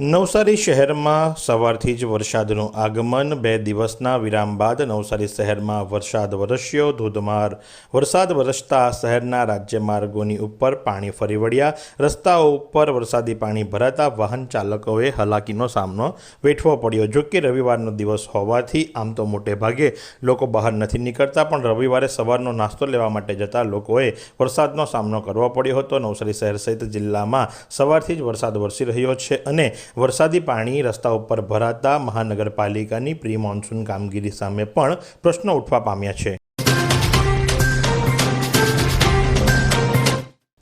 નવસારી શહેરમાં સવારથી જ વરસાદનું આગમન. બે દિવસના વિરામ બાદ નવસારી શહેરમાં વરસાદ વરસ્યો. ધોધમાર વરસાદ વરસતા શહેરના રાજ્ય માર્ગોની ઉપર પાણી ફરી વળ્યા. રસ્તાઓ ઉપર વરસાદી પાણી ભરાતા વાહન ચાલકોએ હાલાકીનો સામનો વેઠવો પડ્યો. જો કે રવિવારનો દિવસ હોવાથી આમ તો મોટે ભાગે લોકો બહાર નથી નીકળતા, પણ રવિવારે સવારનો નાસ્તો લેવા માટે જતા લોકોએ વરસાદનો સામનો કરવો પડ્યો હતો. નવસારી શહેર સહિત જિલ્લામાં સવારથી જ વરસાદ વરસી રહ્યો છે અને વરસાદી પાણી રસ્તા ઉપર ભરાતા મહાનગરપાલિકાની પ્રી મોન્સૂન કામગીરી સામે પણ પ્રશ્નો ઉઠવા પામ્યા છે.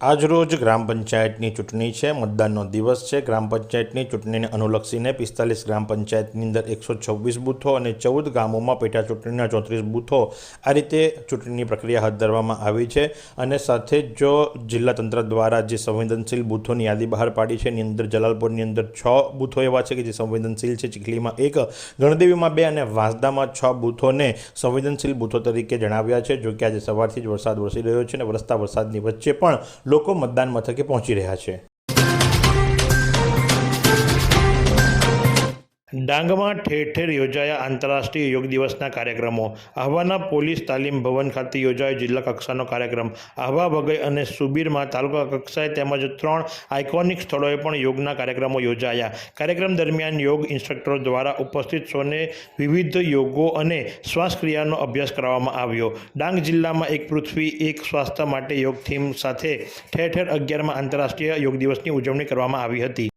આજરોજ ગ્રામ પંચાયતની ચૂંટણી છે, મતદાનનો દિવસ છે. ગ્રામ પંચાયતની ચૂંટણીને અનુલક્ષીને પિસ્તાલીસ ગ્રામ પંચાયતની અંદર એકસો છવ્વીસ બૂથો અને ચૌદ ગામોમાં પેટા ચૂંટણીના ચોત્રીસ બૂથો આ રીતે ચૂંટણીની પ્રક્રિયા હાથ ધરવામાં આવી છે અને સાથે જ જો જિલ્લા તંત્ર દ્વારા જે સંવેદનશીલ બૂથોની યાદી બહાર પાડી છે, એની અંદર જલાલપુરની અંદર છ બૂથો એવા છે કે જે સંવેદનશીલ છે. ચીખલીમાં એક, ગણદેવીમાં બે અને વાંસદામાં છ બૂથોને સંવેદનશીલ બૂથો તરીકે જણાવ્યા છે જો કે આજે સવારથી જ વરસાદ વરસી રહ્યો છે અને વરસતા વરસાદની વચ્ચે પણ લોકો મતદાન મથકે પહોંચી રહ્યા છે. ડાંગમાં ઠેર ઠેર યોજાયા આંતરરાષ્ટ્રીય યોગ દિવસના કાર્યક્રમો. આહવાના પોલીસ તાલીમ ભવન ખાતે યોજાયો જિલ્લા કક્ષાનો કાર્યક્રમ. આહવા વગઈ અને સુબીરમાં તાલુકા કક્ષાએ તેમજ ત્રણ આઇકોનિક સ્થળોએ પણ યોગના કાર્યક્રમો યોજાયા. કાર્યક્રમ દરમિયાન યોગ ઇન્સ્ટ્રક્ટરો દ્વારા ઉપસ્થિત સૌને વિવિધ યોગો અને શ્વાસક્રિયાનો અભ્યાસ કરવામાં આવ્યો. ડાંગ જિલ્લામાં એક પૃથ્વી, એક સ્વાસ્થ્ય માટે યોગ થીમ સાથે ઠેર ઠેર અગિયારમાં આંતરરાષ્ટ્રીય યોગ દિવસની ઉજવણી કરવામાં આવી હતી.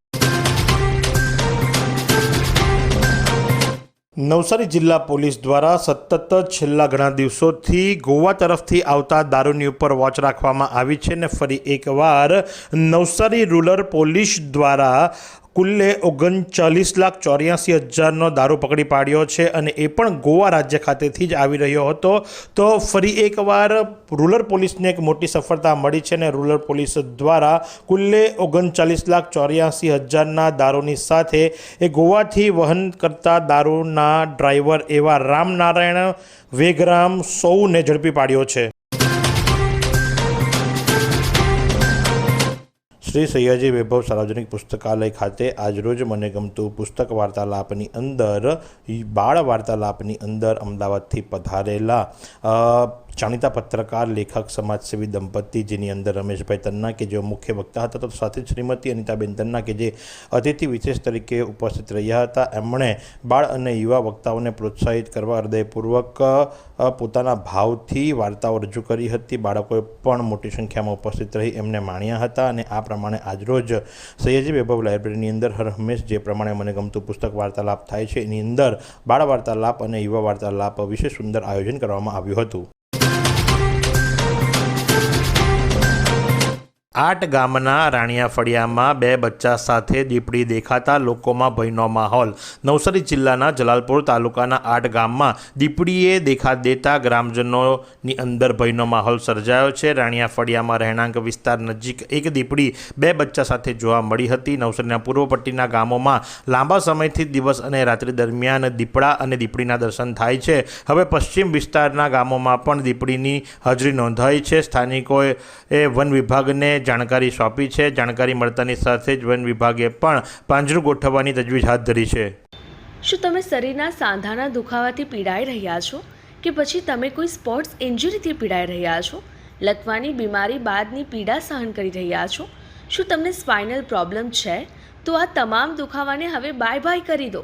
નવસારી જિલ્લા પોલીસ દ્વારા સતત છેલ્લા ઘણા દિવસોથી ગોવા તરફથી આવતા દારૂની ઉપર વોચ રાખવામાં આવી છે ને ફરી એકવાર નવસારી રૂરલ પોલીસ દ્વારા કુલ્લે ઓગણચાલીસ લાખ ચોર્યાસી હજારનો દારૂ પકડી પાડ્યો છે અને એ પણ ગોવા રાજ્ય ખાતેથી જ આવી રહ્યો હતો. તો ફરી એકવાર રૂરલ પોલીસને એક મોટી સફળતા મળી છે અને રૂરલ પોલીસ દ્વારા કુલ્લે ઓગણચાલીસ લાખ ચોર્યાસી હજારના દારૂની સાથે એ ગોવાથી વહન કરતા દારૂના ડ્રાઈવર એવા રામનારાયણ વેગરામ સૌને ઝડપી પાડ્યો છે. શ્રી સૈયાજી વૈભવ સાર્વજનિક પુસ્તકાલય ખાતે આજરોજ મને ગમતું પુસ્તક વાર્તાલાપની અંદર, બાળ વાર્તાલાપની અંદર અમદાવાદથી પધારેલા જાણીતા પત્રકાર, લેખક, સમાજસેવી દંપતી જેની અંદર રમેશભાઈ તન્ના કે જેઓ મુખ્ય વક્તા હતા, તો સાથે શ્રીમતી અનિતાબેન તન્ના કે જે અતિથિ વિશેષ તરીકે ઉપસ્થિત રહ્યા હતા. એમણે બાળ અને યુવા વક્તાઓને પ્રોત્સાહિત કરવા હૃદયપૂર્વક પોતાના ભાવથી વાર્તાઓ રજૂ કરી હતી. બાળકોએ પણ મોટી સંખ્યામાં ઉપસ્થિત રહી એમને માણ્યા હતા અને આ પ્રમાણે આજરોજ સૈયજી વૈભવ લાઇબ્રેરીની અંદર હર હંમેશ જે પ્રમાણે મને ગમતું પુસ્તક વાર્તાલાપ થાય છે, એની અંદર બાળ વાર્તાલાપ અને યુવા વાર્તાલાપ વિશે સુંદર આયોજન કરવામાં આવ્યું હતું. આટ ગામના રાણિયા ફળિયામાં બે બચ્ચા સાથે દીપડી દેખાતા લોકોમાં ભયનો માહોલ. નવસારી જિલ્લાના જલાલપુર તાલુકાના આટ ગામમાં દીપડીએ દેખા દેતા ગ્રામજનોની અંદર ભયનો માહોલ સર્જાયો છે. રાણિયા ફળિયામાં રહેણાંક વિસ્તાર નજીક એક દીપડી બે બચ્ચા સાથે જોવા મળી હતી. નવસારીના પૂર્વ પટ્ટીના ગામોમાં લાંબા સમયથી દિવસ અને રાત્રિ દરમિયાન દીપડા અને દીપડીના દર્શન થાય છે. હવે પશ્ચિમ વિસ્તારના ગામોમાં પણ દીપડીની હાજરી નોંધાઈ છે. સ્થાનિકોએ વન વિભાગને જાણકારી સોંપી છે. જાણકારી મળતાની સાથે જ વન વિભાગે પણ પાંજરું ગોઠવવાની તજવીજ હાથ ધરી છે. શું તમે શરીરના સાંધાના દુખાવાથી પીડાઈ રહ્યા છો? કે પછી તમે કોઈ સ્પોર્ટ્સ ઇન્જરીથી પીડાઈ રહ્યા છો? લકવાની બીમારી બાદની પીડા સહન કરી રહ્યા છો? શું તમને સ્પાઇનલ પ્રોબ્લેમ છે? તો આ તમામ દુખાવાને હવે બાય બાય કરી દો.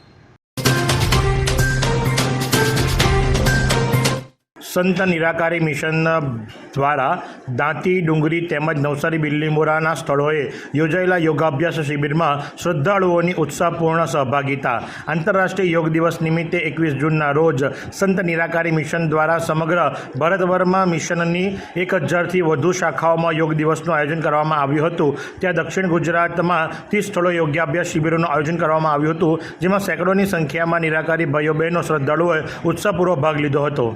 સંત નિરાકારી મિશન દ્વારા દાંતી, ડુંગરી તેમજ નવસારી બિલ્લીમોરાના સ્થળોએ યોજાયેલા યોગાભ્યાસ શિબિરમાં શ્રદ્ધાળુઓની ઉત્સાહપૂર્ણ સહભાગિતા. આંતરરાષ્ટ્રીય યોગ દિવસ નિમિત્તે એકવીસ જૂનના રોજ સંત નિરાકારી મિશન દ્વારા સમગ્ર ભારતભરમાં મિશનની એક હજારથી વધુ શાખાઓમાં યોગ દિવસનું આયોજન કરવામાં આવ્યું હતું. ત્યાં દક્ષિણ ગુજરાતમાં ત્રીસ સ્થળો યોગાભ્યાસ શિબિરોનું આયોજન કરવામાં આવ્યું હતું, જેમાં સેંકડોની સંખ્યામાં નિરાકારી ભાઈઓ બહેનો શ્રદ્ધાળુઓએ ઉત્સાહપૂર્વક ભાગ લીધો હતો.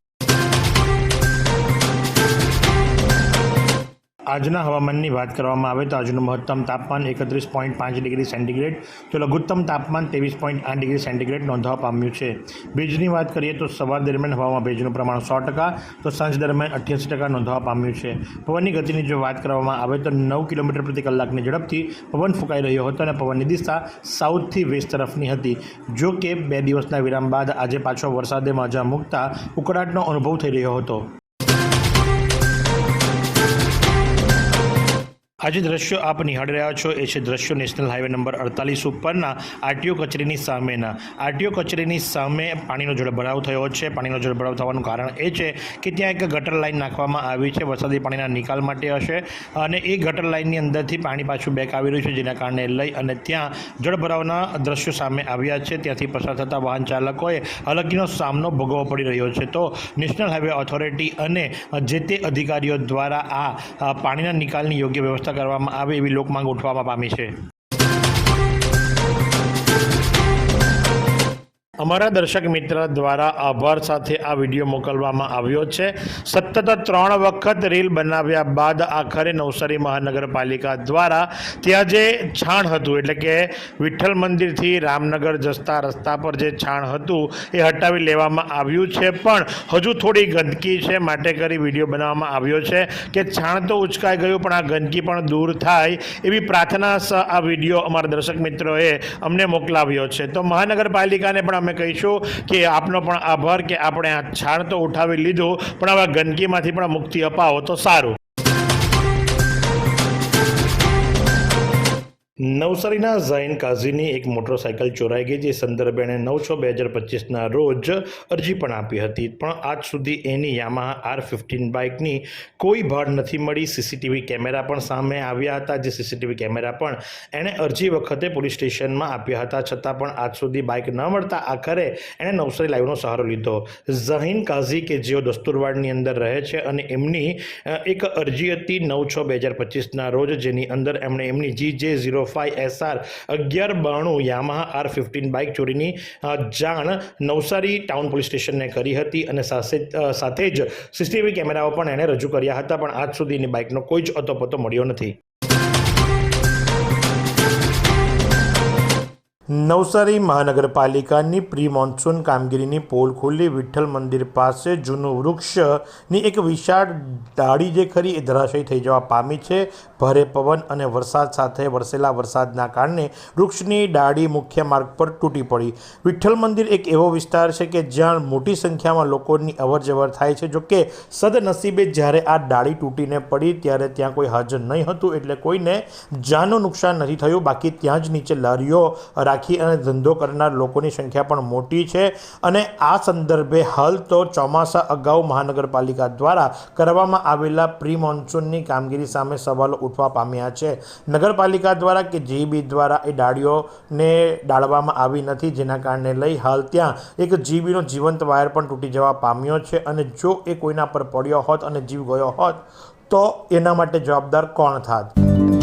આજના હવામાનની વાત કરવામાં આવે તો આજનું મહત્તમ તાપમાન એકત્રીસ પોઈન્ટ પાંચ ડિગ્રી સેન્ટીગ્રેડ. તો લઘુત્તમ તાપમાન ત્રેવીસ પોઈન્ટ આઠ ડિગ્રી સેન્ટીગ્રેડ નોંધવા પામ્યું છે. ભેજની વાત કરીએ તો સવાર દરમિયાન હવામાં ભેજનું પ્રમાણ સો ટકા, તો સાંજ દરમિયાન અઠ્યાસી ટકા નોંધવા પામ્યું છે. પવનની ગતિની જો વાત કરવામાં આવે તો નવ કિલોમીટર પ્રતિ કલાકની ઝડપથી પવન ફૂંકાઈ રહ્યો હતો અને પવનની દિશા સાઉથથી વેસ્ટ તરફની હતી. જો કે બે દિવસના વિરામ બાદ આજે પાછો વરસાદે મજા મૂકતા ઉકળાટનો અનુભવ થઈ રહ્યો હતો. આજે દ્રશ્યો આપ નિહાળી રહ્યા છો. એ છે દ્રશ્યો નેશનલ હાઈવે નંબર અડતાલીસ ઉપરના આરટીઓ કચેરીની સામેના. આરટીઓ કચેરીની સામે પાણીનો જળભરાવ થયો છે. પાણીનો જળભરાવ થવાનું કારણ એ છે કે ત્યાં એક ગટર લાઈન નાખવામાં આવી છે. વરસાદી પાણીના નિકાલ માટે હશે અને એ ગટર લાઇનની અંદરથી પાણી પાછું બેક આવી રહ્યું છે, જેના કારણે લઈ અને ત્યાં જળભરાવના દ્રશ્યો સામે આવ્યા છે. ત્યાંથી પસાર થતા વાહન ચાલકોએ અલગીનો સામનો ભોગવવો પડી રહ્યો છે. તો નેશનલ હાઈવે ઓથોરિટી અને જે તે અધિકારીઓ દ્વારા આ પાણીના નિકાલની યોગ્ય વ્યવસ્થા કરવામાં આવે એવી લોકમાંગ ઉઠવામાં પામી છે. અમારા દર્શક મિત્ર દ્વારા આભાર સાથે આ વીડિયો મોકલવામાં આવ્યો છે. સતત ત્રણ વખત રીલ બનાવ્યા બાદ આખરે નવસારી મહાનગરપાલિકા દ્વારા ત્યાં જે છાણ હતું, એટલે કે વિઠ્ઠલ મંદિરથી રામનગર જતા રસ્તા પર જે છાણ હતું, એ હટાવી લેવામાં આવ્યું છે. પણ હજુ થોડી ગંદકી છે માટે કરી વીડિયો બનાવવામાં આવ્યો છે કે છાણ તો ઉચકાઈ ગયું, પણ આ ગંદકી પણ દૂર થાય એવી પ્રાર્થના આ વીડિયો અમારા દર્શક મિત્રોએ અમને મોકલાવ્યો છે. તો મહાનગરપાલિકાને પણ અમે કહીશું કે આપનો પણ આભાર કે આપણે આ છાણ તો ઉઠાવી લીધો, પણ આવા ગંદકીમાંથી પણ મુક્તિ અપાવો તો સારું. નવસારીના ઝૈન કાઝીની એક મોટરસાઇકલ ચોરાઈ ગઈ, જે સંદર્ભે એણે નવ છ બે હજાર પચીસના રોજ અરજી પણ આપી હતી. પણ આજ સુધી એની યામાહા આર ફિફ્ટીન બાઇકની કોઈ ભાડ નથી મળી. સીસીટીવી કેમેરા પણ સામે આવ્યા હતા, જે સીસીટીવી કેમેરા પણ એણે અરજી વખતે પોલીસ સ્ટેશનમાં આપ્યા હતા. છતાં પણ આજ સુધી બાઇક ન મળતા આખરે એણે નવસારી લાઈવનો સહારો લીધો. ઝહીન કાઝી, કે જેઓ દસ્તુરવાડની અંદર રહે છે અને એમની એક અરજી હતી નવ છ બે હજાર પચીસના રોજ, જેની અંદર એમણે એમની જી જે ઝીરો ફાઇવ એસઆર અગિયાર બાણું યામાહા આર ફિફ્ટીન બાઇક ચોરીની જાણ નવસારી ટાઉન પોલીસ સ્ટેશનને કરી હતી અને સાથે જ સીસીટીવી કેમેરાઓ પણ એણે રજૂ કર્યા હતા, પણ આજ સુધીની બાઇકનો કોઈ જ અતોપતો મળ્યો નથી. નવસારી મહાનગરપાલિકાની પ્રી મોન્સૂન કામગીરીની પોલ ખુલ્લી વિઠ્ઠલ મંદિર પાસે જૂનું વૃક્ષની એક વિશાળ ડાળી જે ખરી એ ધરાશયી થઈ જવા પામી છે. ભારે પવન અને વરસાદ સાથે વરસેલા વરસાદના કારણે વૃક્ષની ડાળી મુખ્ય માર્ગ પર તૂટી પડી. વિઠ્ઠલ મંદિર એક એવો વિસ્તાર છે કે જ્યાં મોટી સંખ્યામાં લોકોની અવરજવર થાય છે. જોકે સદનસીબે જ્યારે આ ડાળી તૂટીને પડી ત્યારે ત્યાં કોઈ હાજર નહીં હતું એટલે કોઈને જાનનું નુકસાન નથી થયું. બાકી ત્યાં જ નીચે લારીઓ રાખી અને ધંધો કરનાર લોકોની સંખ્યા પણ મોટી છે. અને આ સંદર્ભે હાલ તો ચોમાસા અગાઉ મહાનગરપાલિકા દ્વારા કરવામાં આવેલા પ્રી મોન્સૂનની કામગીરી સામે સવાલો ઉઠવા પામ્યા છે. નગરપાલિકા દ્વારા કે જીબી દ્વારા એ ડાળીઓને ડાળવામાં આવી નથી, જેના કારણે લઈ હાલ ત્યાં એક જીબીનો જીવંત વાયર પણ તૂટી જવા પામ્યો છે. અને જો એ કોઈના પર પડ્યો હોત અને જીવ ગયો હોત, તો એના માટે જવાબદાર કોણ થાત?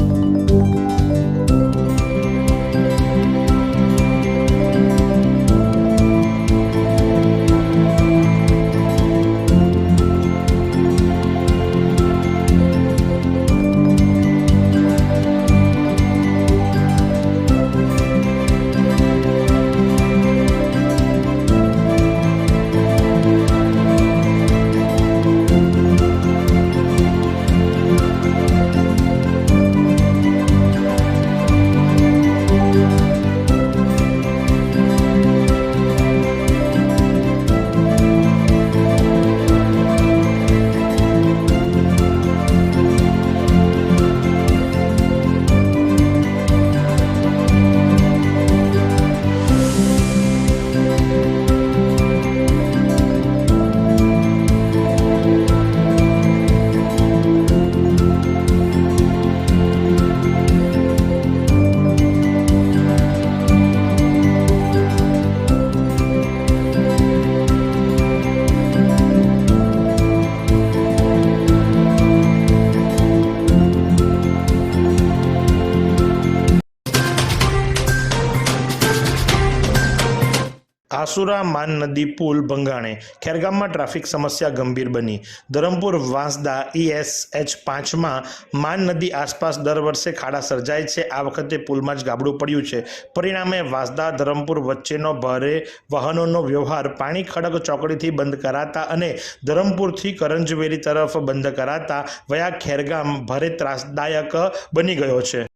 આસુરા, માન નદી, પુલ ભંગાણે ખેરગામમાં ટ્રાફિક સમસ્યા ગંભીર બની. ધરમપુર, વાંસદા ઈએસએચ પાંચમાં માન નદી આસપાસ દર વર્ષે ખાડા સર્જાય છે. આ વખતે પુલમાં જ ગાબડું પડ્યું છે. પરિણામે વાંસદા, ધરમપુર વચ્ચેનો ભારે વાહનોનો વ્યવહાર પાણી ખડક ચોકડીથી બંધ કરાતા અને ધરમપુરથી કરંજવેલી તરફ બંધ કરાતા વયા ખેરગામ ભારે ત્રાસદાયક બની ગયો છે.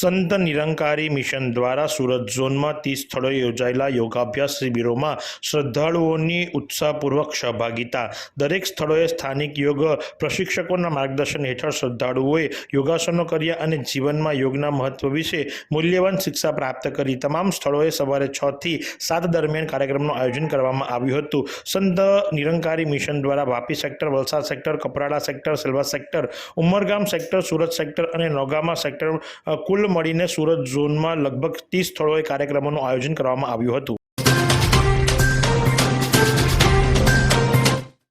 સંત નિરંકારી મિશન દ્વારા સુરત ઝોનમાં ત્રીસ સ્થળોએ યોજાયેલા યોગાભ્યાસ શિબિરોમાં શ્રદ્ધાળુઓની ઉત્સાહપૂર્વક સહભાગિતા. દરેક સ્થળોએ સ્થાનિક યોગ પ્રશિક્ષકોના માર્ગદર્શન હેઠળ શ્રદ્ધાળુઓએ યોગાસનો કર્યા અને જીવનમાં યોગના મહત્વ વિશે મૂલ્યવાન શિક્ષા પ્રાપ્ત કરી. તમામ સ્થળોએ સવારે છ થી સાત દરમિયાન કાર્યક્રમનું આયોજન કરવામાં આવ્યું હતું. સંત નિરંકારી મિશન દ્વારા Vapi sector Valsad sector Kaprada sector Silvassa sector Umargam sector Surat sector અને નોગામા સેક્ટર અ, મળીને સુરત ઝોનમાં લગભગ ત્રીસ સ્થળોએ કાર્યક્રમોનું આયોજન કરવામાં આવ્યું હતું.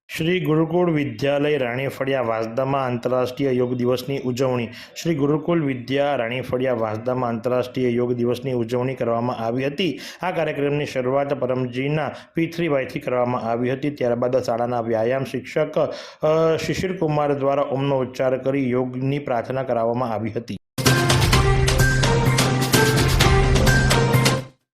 શ્રી ગુરુકુળ વિદ્યાલય રાણીફળિયા વાસદામાં આંતરરાષ્ટ્રીય યોગ દિવસની ઉજવણી. શ્રી ગુરુકુળ વિદ્યા રાણીફળિયા વાસદામાં આંતરરાષ્ટ્રીય યોગ દિવસની ઉજવણી કરવામાં આવી હતી. આ કાર્યક્રમની શરૂઆત પરમજીના પી કરવામાં આવી હતી. ત્યારબાદ શાળાના વ્યાયામ શિક્ષક શિશિરકુમાર દ્વારા ઓમનો ઉચ્ચાર કરી યોગની પ્રાર્થના કરાવવામાં આવી હતી.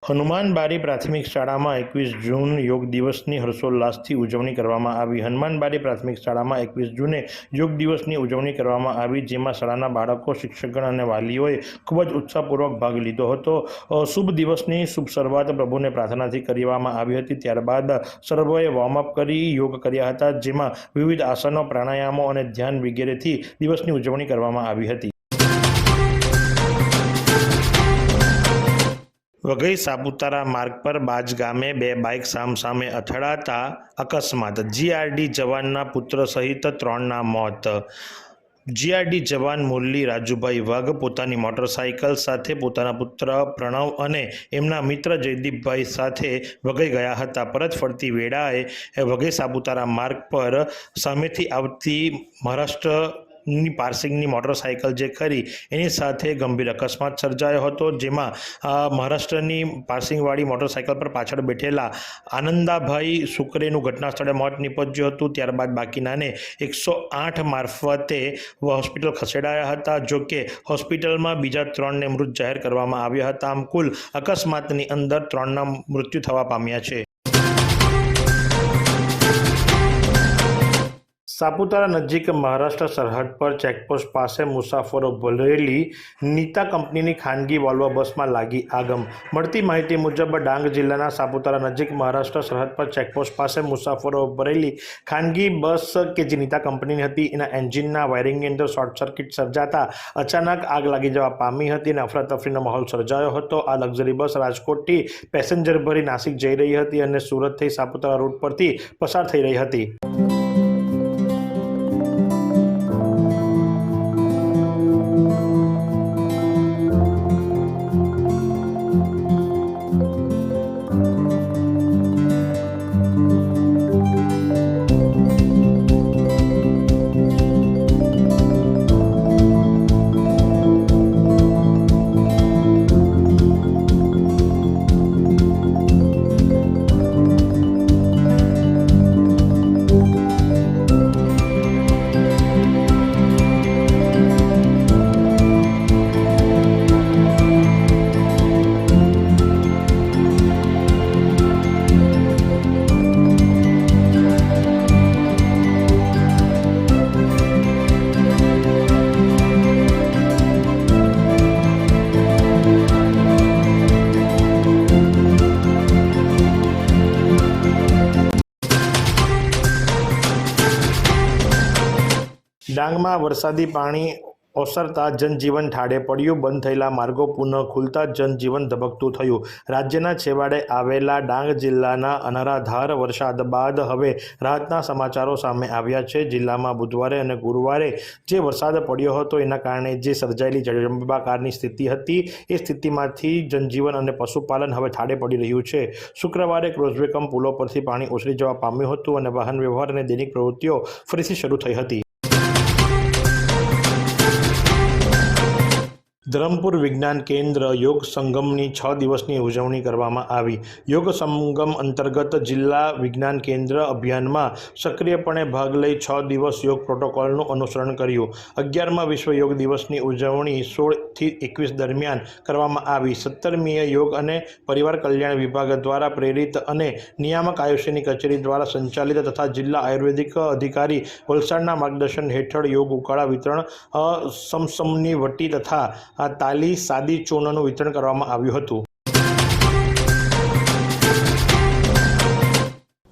હનુમાનબારી પ્રાથમિક શાળામાં એકવીસ જૂન યોગ દિવસની હર્ષોલ્લાસથી ઉજવણી કરવામાં આવી. હનુમાનબારી પ્રાથમિક શાળામાં એકવીસ જૂને યોગ દિવસની ઉજવણી કરવામાં આવી, જેમાં શાળાના બાળકો, શિક્ષકગણ અને વાલીઓએ ખૂબ જ ઉત્સાહપૂર્વક ભાગ લીધો હતો. શુભ દિવસની શુભ શરૂઆત પ્રભુને પ્રાર્થનાથી કરવામાં આવી હતી. ત્યારબાદ સર્વોએ વોર્મઅપ કરી યોગ કર્યા હતા, જેમાં વિવિધ આસનો, પ્રાણાયામો અને ધ્યાન વગેરેથી દિવસની ઉજવણી કરવામાં આવી હતી. વઘઈ સાપુતારા માર્ગ પર બાજ ગામે બે બાઇક સામસામે અથડાતા અકસ્માત. જીઆરડી જવાનના પુત્ર સહિત ત્રણના મોત. જીઆરડી જવાન મુરલી રાજુભાઈ વાઘ પોતાની મોટરસાયકલ સાથે પોતાના પુત્ર પ્રણવ અને એમના મિત્ર જયદીપભાઈ સાથે વગઈ ગયા હતા. પરત ફરતી વેળાએ વઘઈ સાપુતારા માર્ગ પર સામેથી આવતી મહારાષ્ટ્ર ની પાર્સિંગની મોટરસાયકલ જે ખરી એની સાથે ગંભીર અકસ્માત સર્જાયો હતો, જેમાં મહારાષ્ટ્રની પાર્સિંગવાળી મોટરસાયકલ પર પાછળ બેઠેલા આનંદાભાઈ સુકરેનું ઘટના સ્થળે મોત નીપજ્યું હતું. ત્યારબાદ બાકીનાને એકસો આઠ મારફતે હોસ્પિટલ ખસેડાયા હતા, જો કે હોસ્પિટલમાં બીજા ત્રણને મૃત જાહેર કરવામાં આવ્યા હતા. આમ કુલ અકસ્માતની અંદર ત્રણના મૃત્યુ થવા પામ્યા છે. સાપુતારા નજીક મહારાષ્ટ્ર સરહદ પર ચેકપોસ્ટ પાસે મુસાફરો ભરેલી નીતા કંપનીની ખાનગી વોલ્વો બસમાં લાગી આગમ. મળતી માહિતી મુજબ, ડાંગ જિલ્લાના સાપુતારા નજીક મહારાષ્ટ્ર સરહદ પર ચેકપોસ્ટ પાસે મુસાફરો ભરેલી ખાનગી બસ કે જે નીતા કંપનીની હતી, એના એન્જિનના વાયરિંગની અંદર શોર્ટ સર્કિટ સર્જાતા અચાનક આગ લાગી જવા પામી હતી અને અફરાતફરીનો માહોલ સર્જાયો હતો. આ લક્ઝરી બસ રાજકોટથી પેસેન્જર ભરી નાસિક જઈ રહી હતી અને સુરતથી સાપુતારા રૂટ પરથી પસાર થઈ રહી હતી. ડાંગમાં વરસાદી પાણી ઓસરતા જનજીવન ઠાડે પડ્યું. બંધ થયેલા માર્ગો પુનઃ ખુલતા જનજીવન ધબકતું થયું. રાજ્યના છેવાડે આવેલા ડાંગ જિલ્લાના અનરાધાર વરસાદ બાદ હવે રાહતના સમાચારો સામે આવ્યા છે. જિલ્લામાં બુધવારે અને ગુરુવારે જે વરસાદ પડ્યો હતો એના કારણે જે સર્જાયેલી જળબંબાકારની સ્થિતિ હતી, એ સ્થિતિમાંથી જનજીવન અને પશુપાલન હવે ઠાડે પડી રહ્યું છે. શુક્રવારે ક્રોઝવે કમ પુલો પરથી પાણી ઓસરી જવા પામ્યું હતું અને વાહન વ્યવહાર અને દૈનિક પ્રવૃત્તિઓ ફરીથી શરૂ થઈ હતી. ધરમપુર વિજ્ઞાન કેન્દ્ર યોગ સંગમની છ દિવસની ઉજવણી કરવામાં આવી. યોગ સંગમ અંતર્ગત જિલ્લા વિજ્ઞાન કેન્દ્ર અભિયાનમાં સક્રિયપણે ભાગ લઈ છ દિવસ યોગ પ્રોટોકોલનું અનુસરણ કર્યું. અગિયારમાં વિશ્વ યોગ દિવસની ઉજવણી સોળથી એકવીસ દરમિયાન કરવામાં આવી. સત્તરમીએ યોગ અને પરિવાર કલ્યાણ વિભાગ દ્વારા પ્રેરિત અને નિયામક આયુષ્યની કચેરી દ્વારા સંચાલિત તથા જિલ્લા આયુર્વેદિક અધિકારી વલસાડના માર્ગદર્શન હેઠળ યોગ ઉકાળા વિતરણ સમસમની વટી તથા આ તાલી સાદી ચૂર્ણનું વિતરણ કરવામાં આવ્યું હતું.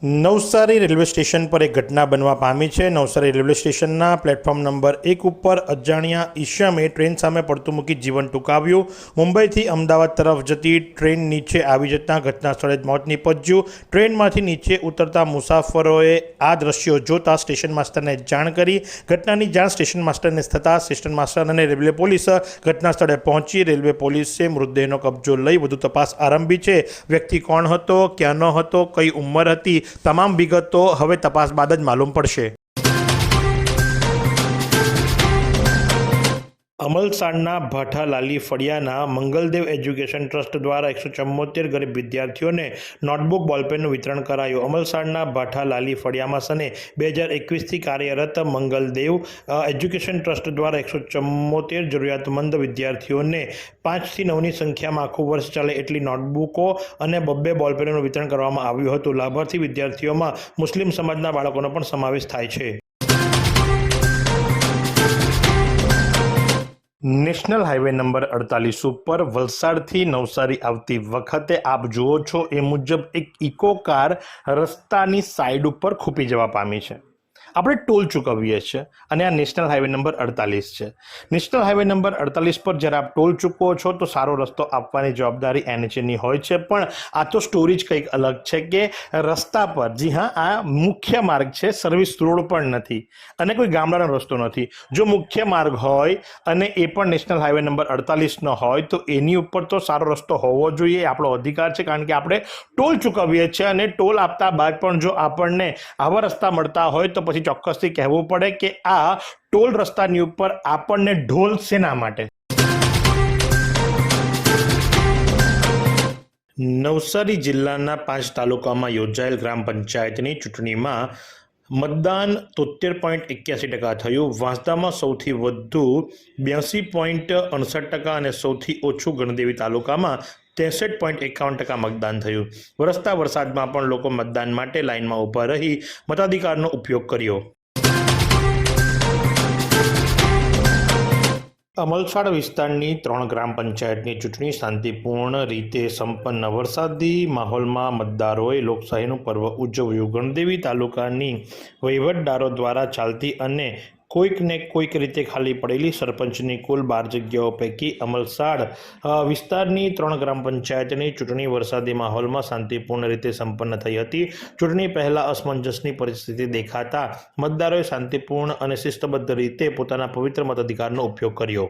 નવસારી રેલવે સ્ટેશન પર એક ઘટના બનવા પામી છે. નવસારી રેલવે સ્ટેશનના પ્લેટફોર્મ નંબર એક ઉપર અજાણ્યા ઈશમે ટ્રેન સામે પડતું મૂકી જીવન ટૂંકાવ્યું. મુંબઈથી અમદાવાદ તરફ જતી ટ્રેન નીચે આવી જતાં ઘટના સ્થળે જ મોત નીપજ્યું. ટ્રેનમાંથી નીચે ઉતરતા મુસાફરોએ આ દ્રશ્યો જોતા સ્ટેશન માસ્ટરને જાણ કરી. ઘટનાની જાણ સ્ટેશન માસ્ટરને થતાં સ્ટેશન માસ્ટર અને રેલવે પોલીસ ઘટના સ્થળે પહોંચી. રેલવે પોલીસે મૃતદેહનો કબજો લઈ વધુ તપાસ આરંભી છે. વ્યક્તિ કોણ હતો ક્યાંનો હતો, કઈ ઉંમર હતી તમામ વિગતો હવે તપાસ બાદ જ માલુમ પડશે. અમલસાડના ભાઠાલાલી ફળિયાના મંગલદેવ એજ્યુકેશન ટ્રસ્ટ દ્વારા એકસો ચુમ્મોતેર ગરીબ વિદ્યાર્થીઓને નોટબુક બોલપેનનું વિતરણ કરાયું. અમલસાડના ભાઠાલાલી ફળિયામાં સને બે હજાર એકવીસથી કાર્યરત મંગલદેવ એજ્યુકેશન ટ્રસ્ટ દ્વારા એકસો ચુમ્મોતેર જરૂરિયાતમંદ વિદ્યાર્થીઓને પાંચથી નવની સંખ્યામાં આખું વર્ષ ચાલે એટલી નોટબુકો અને બબ્બે બોલપેનનું વિતરણ કરવામાં આવ્યું હતું. લાભાર્થી વિદ્યાર્થીઓમાં મુસ્લિમ સમાજના બાળકોનો પણ સમાવેશ થાય છે. નેશનલ હાઈવે નંબર અડતાલીસ ઉપર વલસાડથી નવસારી આવતી વખતે આપ જુઓ છો, એ મુજબ એક ઇકો કાર રસ્તાની સાઈડ ઉપર ખૂપી જવા પામી છે. આપણે ટોલ ચૂકવીએ છીએ અને આ નેશનલ હાઈવે નંબર અડતાલીસ છે. નેશનલ હાઈવે નંબર અડતાલીસ પર જ્યારે આપ ટોલ ચૂકવો છો તો સારો રસ્તો આપવાની જવાબદારી એનએચએની હોય છે. પણ આ તો સ્ટોરી જ કંઈક અલગ છે કે રસ્તા પર, જી હા, આ મુખ્ય માર્ગ છે સર્વિસ રોડ પણ નથી અને કોઈ ગામડાનો રસ્તો નથી. જો મુખ્ય માર્ગ હોય અને એ પણ નેશનલ હાઈવે નંબર અડતાલીસનો હોય તો એની ઉપર તો સારો રસ્તો હોવો જોઈએ આપણો અધિકાર છે. કારણ કે આપણે ટોલ ચૂકવીએ છીએ અને ટોલ આપતા બાદ પણ જો આપણને આવા રસ્તા મળતા હોય તો પછી ચોક્કસથી કહેવું પડે કે આ ટોલ રસ્તાની ઉપર આપણને ઢોલ શેના માટે. નવસારી જિલ્લાના પાંચ તાલુકામાં યોજાયેલ ગ્રામ પંચાયતની ચૂંટણીમાં મતદાન તોતેર પોઈન્ટ એક્યાસી ટકા થયું. વાંસદામાં સૌથી વધુ બ્યાસી પોઈન્ટ અડસઠ ટકા અને સૌથી ઓછું ગણદેવી તાલુકામાં ત્રેસઠ પોઈન્ટ એકાવન ટકા મતદાન થયું. વરસતા વરસાદમાં પણ લોકો મતદાન માટે લાઇનમાં ઊભા રહી મતાધિકારનો ઉપયોગ કર્યો. અમલસાડ વિસ્તારની ત્રણ ગ્રામ પંચાયતની ચૂંટણી શાંતિપૂર્ણ રીતે સંપન્ન વરસાદી માહોલમાં મતદારોએ લોકશાહીનું પર્વ ઉજવ્યું. ગણદેવી તાલુકાની વહીવટદારો દ્વારા ચાલતી અને કોઈક ને કોઈક રીતે ખાલી પડેલી સરપંચની કુલ બાર જગ્યાઓ પૈકી અમલસાડ વિસ્તારની ત્રણ ગ્રામ પંચાયતની ચૂંટણી વરસાદી માહોલમાં શાંતિપૂર્ણ રીતે સંપન્ન થઈ હતી. ચૂંટણી પહેલાં અસમંજસની પરિસ્થિતિ દેખાતા મતદારોએ શાંતિપૂર્ણ અને શિસ્તબદ્ધ રીતે પોતાના પવિત્ર મતાધિકારનો ઉપયોગ કર્યો.